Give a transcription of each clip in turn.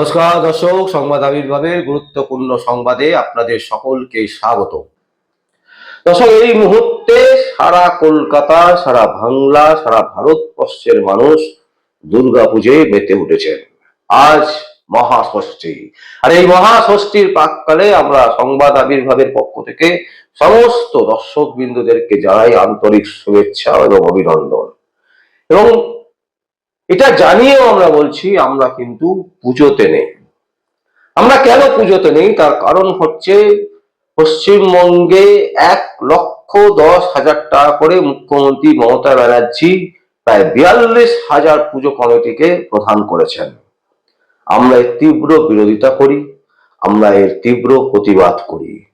নমস্কার, দর্শক, সংবাদ আবির্ভাবের গুরুত্বপূর্ণ সংবাদে আপনাদের সকলকে স্বাগত। দর্শক, এই মুহূর্তে সারা কলকাতা, সারা বাংলা, সারা ভারতবর্ষের মানুষ দুর্গাপুজোয় মেতে উঠেছেন। আজ মহাষষ্ঠী। আর এই মহাষষ্ঠীর প্রাককালে আমরা সংবাদ আবির্ভাবের পক্ষ থেকে সমস্ত দর্শক বিন্দুদেরকে জানাই আন্তরিক শুভেচ্ছা এবং অভিনন্দন। এবং এটা জানিয়েও আমরা বলছি, আমরা কিন্তু পুজোতে নেই। আমরা কেন পুজোতে নেই? তার কারণ হচ্ছে পশ্চিমবঙ্গে এক লক্ষ দশ হাজার টাকা করে মুখ্যমন্ত্রী মমতা ব্যানার্জি প্রায় বিয়াল্লিশ হাজার পুজো কমিটিকে প্রধান করেছেন। আমরা এর তীব্র বিরোধিতা করি, আমরা এর তীব্র প্রতিবাদ করি।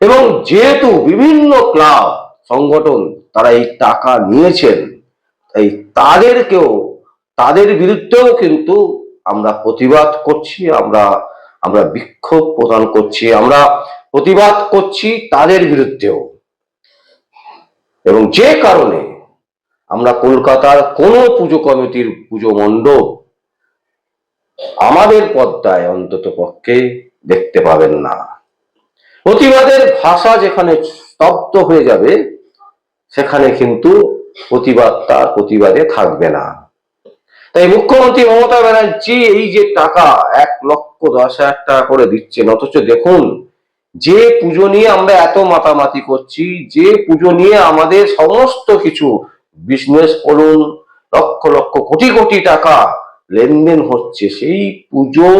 এবং যেহেতু বিভিন্ন ক্লাব, সংগঠন তারা এই টাকা নিয়েছেন, তাই তাদেরকেও তাদের বিরুদ্ধেও কিন্তু আমরা প্রতিবাদ করছি, আমরা আমরা বিক্ষোভ প্রদান করছি, আমরা প্রতিবাদ করছি তাদের বিরুদ্ধেও। এবং যে কারণে আমরা কলকাতার কোনো পুজো কমিটির পুজো মণ্ডপ আমাদের পদ্মায় অন্তত পক্ষে দেখতে পাবেন না। প্রতিবাদের ভাষা যেখানে স্তব্ধ হয়ে যাবে, সেখানে কিন্তু প্রতিবাদ, তার প্রতিবাদে থাকবে না। তাই মুখ্যমন্ত্রী মমতা ব্যানার্জি এই যে টাকা, এক লক্ষ দশ হাজার টাকা করে দিচ্ছেন, অথচ দেখুন, যে পুজো নিয়ে আমরা এত মাতামাতি করছি, যে পুজো নিয়ে আমাদের সমস্ত কিছু বিজনেস করুন লক্ষ লক্ষ কোটি কোটি টাকা লেনদেন হচ্ছে, সেই পুজো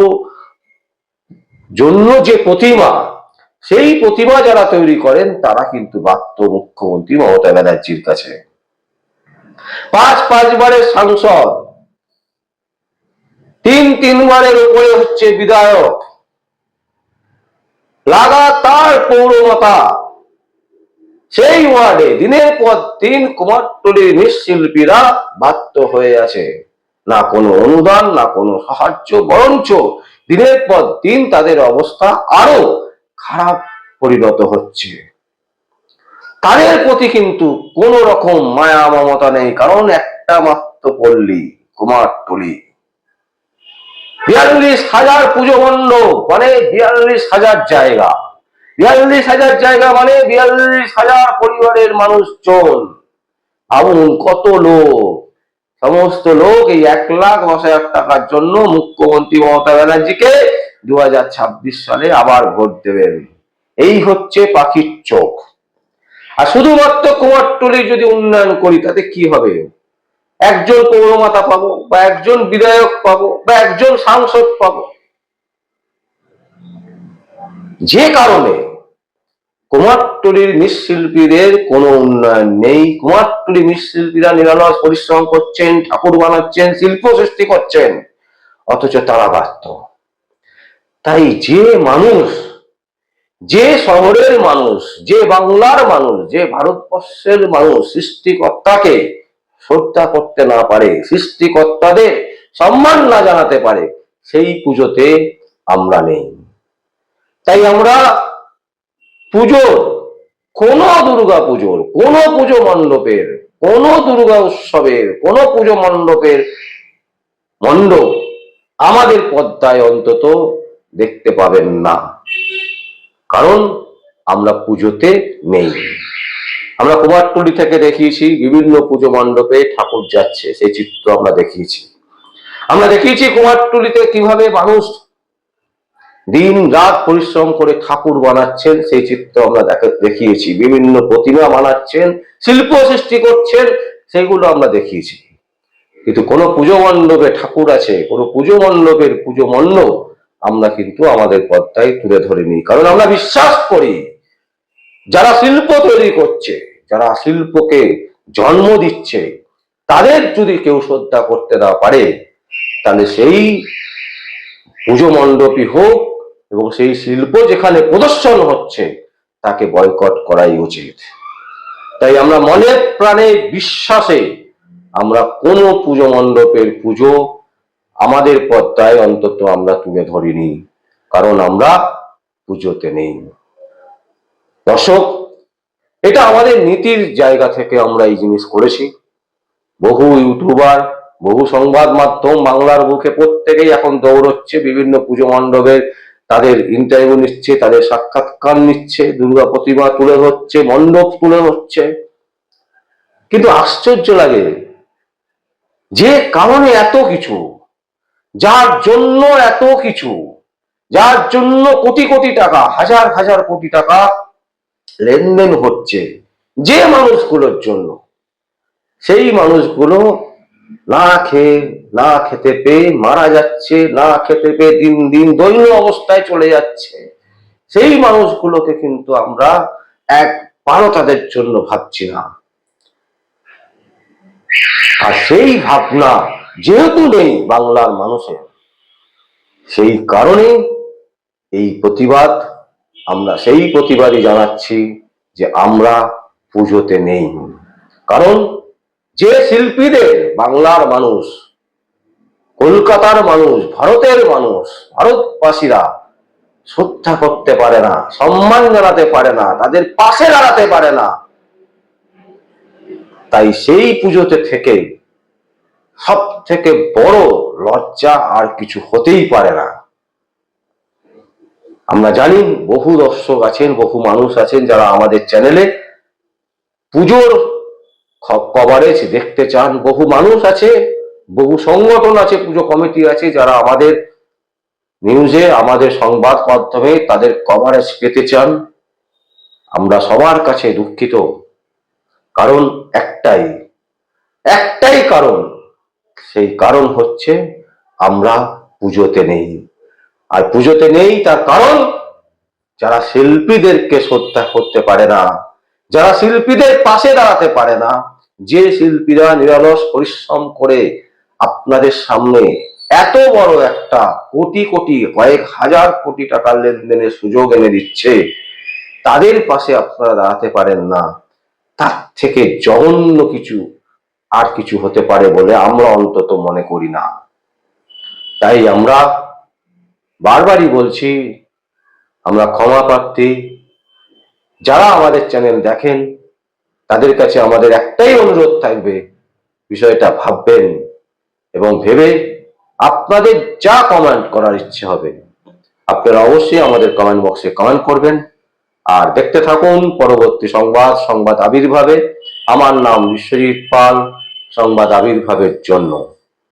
জন্য যে প্রতিমা, সেই প্রতিমা যারা তৈরি করেন, তারা কিন্তু বাধ্য মুখ্যমন্ত্রী মমতা ব্যানার্জির কাছে। পাঁচ পাঁচবারের সাংসদ তিন তিনবারের উপরে হচ্ছে বিধায়ক। লাগাতার পৌরমাতা। সেই ওয়ার্ডে দিনের পর দিন কুমারটুলির নিঃশিল্পীরা বাধ্য হয়ে আছে। না কোনো অনুদান, না কোনো সাহায্য, বরঞ্চ দিনের পর দিন তাদের অবস্থা আরও খারাপ পরিণত হচ্ছে। তাদের প্রতি কিন্তু কোন রকম মায়া, মমতা নেই, কারণ একটা মাত্র পল্লী, কুমারটুলি। বিয়াল্লিশ হাজার পুজো মণ্ডপ মানে বিয়াল্লিশ হাজার জায়গা। বিয়াল্লিশ হাজার জায়গা মানে বিয়াল্লিশ হাজার পরিবারের মানুষজন। আগুন কত লোক। সমস্ত লোক এই এক লাখ দশ হাজার টাকার জন্য মুখ্যমন্ত্রী মমতা ব্যানার্জিকে দু হাজার ছাব্বিশ সালে আবার ভোট দেবেন। এই হচ্ছে পাখির চোখ। আর শুধুমাত্র কুমারটুলি যদি উন্নয়ন করি, তাতে কি হবে? একজন পৌরমাতা পাবো, বা একজন বিধায়ক পাবো, বা একজন সাংসদ পাবো। যে কারণে কুমারটুলির মৃৎশিল্পীদের কোনো উন্নয়ন নেই। কুমারটুলি মৃৎশিল্পীরা নিরলস পরিশ্রম করছেন, ঠাকুর বানাচ্ছেন, শিল্প সৃষ্টি করছেন, অথচ তারা ব্যর্থ। তাই যে মানুষ, যে শহরের মানুষ, যে বাংলার মানুষ, যে ভারতবর্ষের মানুষ, সৃষ্টিকর্তাকে শ্রদ্ধা করতে না পারে, সৃষ্টিকর্তাদের সম্মান না জানাতে পারে, সেই পুজোতে আমরা নেই। তাই আমরা পুজোর, কোন দুর্গা পুজোর, কোন পুজো মণ্ডপের, কোন দুর্গা উৎসবের, কোন পুজো মণ্ডপের মণ্ডপ আমাদের পদ্মায় অন্তত দেখতে পাবেন না। কারণ আমরা পুজোতে নেই। আমরা কুমারটুলি থেকে দেখিয়েছি বিভিন্ন পুজো মণ্ডপে ঠাকুর যাচ্ছে, সেই চিত্র আমরা দেখিয়েছি। আমরা দেখিয়েছি কুমারটুলিতে কীভাবে মানুষ দিন রাত পরিশ্রম করে ঠাকুর বানাচ্ছেন, সেই চিত্র আমরা দেখা- দেখিয়েছি। বিভিন্ন প্রতিমা বানাচ্ছেন, শিল্প সৃষ্টি করছেন, সেগুলো আমরা দেখিয়েছি। কিন্তু কোনো পুজো মণ্ডপে ঠাকুর আছে, কোনো পুজো মণ্ডপের পুজো মণ্ডপ আমরা কিন্তু আমাদের পদ্মায় তুলে ধরিনি। কারণ আমরা বিশ্বাস করি যারা শিল্প তৈরি করছে, যারা শিল্পকে জন্ম দিচ্ছে, তাদের যদি কেউ শ্রদ্ধা করতে না পারে, তাহলে সেই পুজো মণ্ডপই হোক এবং সেই শিল্প যেখানে প্রদর্শন হচ্ছে, তাকে বয়কট করাই উচিত। তাই আমরা মনে প্রাণে বিশ্বাসে আমরা কোনো পুজো মণ্ডপের পুজো আমাদের পদ্মায় অন্তত আমরা তুলে ধরিনি, কারণ আমরা পুজোতে নেই। দর্শক, এটা আমাদের নীতির জায়গা থেকে আমরা এই জিনিস করেছি। বহু ইউটিউবার, বহু সংবাদ মাধ্যম বাংলার বুকে প্রত্যেকেই এখন দৌড়চ্ছে, বিভিন্ন পুজো মণ্ডপের তাদের ইন্টারভিউ নিচ্ছে, তাদের সাক্ষাৎকার নিচ্ছে, দুর্গা প্রতিমা তুলে হচ্ছে মণ্ডপ তুলে হচ্ছে কিন্তু আশ্চর্য লাগে যে কারণে এত কিছু, যার জন্য এত কিছু, যার জন্য কোটি কোটি টাকা, হাজার হাজার কোটি টাকা লেনদেন হচ্ছে যে মানুষগুলোর জন্য। সেই মানুষগুলো না খেয়ে, না খেতে পেয়ে মারা যাচ্ছে, না খেতে পেয়ে দিন দিন দৈন্য অবস্থায় চলে যাচ্ছে। সেই মানুষগুলোকে কিন্তু আমরা একবারও তাদের জন্য ভাবছি না। আর সেই ভাবনা যেহেতু নেই বাংলার মানুষের, সেই কারণে এই প্রতিবাদ আমরা সেই প্রতিবাদই জানাচ্ছি যে আমরা পুজোতে নেই। কারণ যে শিল্পীদের বাংলার মানুষ, কলকাতার মানুষ, ভারতের মানুষ, ভারতবাসীরা শ্রদ্ধা করতে পারে না, সম্মান জানাতে পারে না, তাদের পাশে দাঁড়াতে পারে না, তাই সেই পুজোতে থেকে সব থেকে বড় লজ্জা আর কিছু হতেই পারে না। আমরা জানি বহু দর্শক আছেন, বহু মানুষ আছেন যারা আমাদের চ্যানেলে পুজোর কভারেজ দেখতে চান। বহু মানুষ আছে, বহু সংগঠন আছে, পুজো কমিটি আছে যারা আমাদের নিউজে আমাদের সংবাদ মাধ্যমে তাদের কভারেজ পেতে চান। আমরা সবার কাছে দুঃখিত। কারণ একটাই একটাই কারণ, সেই কারণ হচ্ছে আমরা পুজোতে নেই। আর পুজোতে নেই তার কারণ, যারা শিল্পীদেরকে শ্রদ্ধা করতে পারে না, যারা শিল্পীদের পাশে দাঁড়াতে পারে না, যে শিল্পীরা নিরলস পরিশ্রম করে আপনাদের সামনে এত বড় একটা কোটি কোটি, কয়েক হাজার কোটি টাকার লেনদেনের সুযোগ এনে দিচ্ছে, তাদের পাশে আপনারা দাঁড়াতে পারেন না। তার থেকে জঘন্য কিছু আর কিছু হতে পারে বলে আমরা অন্তত মনে করি না। তাই আমরা বারবারই বলছি, আমরা ক্ষমা প্রার্থী। যারা আমাদের চ্যানেল দেখেন, তাদের কাছে আমাদের একটাই অনুরোধ থাকবে, বিষয়টা ভাববেন এবং ভেবে আপনাদের যা কমেন্ট করার ইচ্ছে হবে, আপনারা অবশ্যই আমাদের কমেন্ট বক্সে কমেন্ট করবেন। আর দেখতে থাকুন পরবর্তী সংবাদ সংবাদ আবির্ভাবে। আমার নাম বিশ্বজিৎ পাল, সংবাদ আবির্ভাবের জন্য।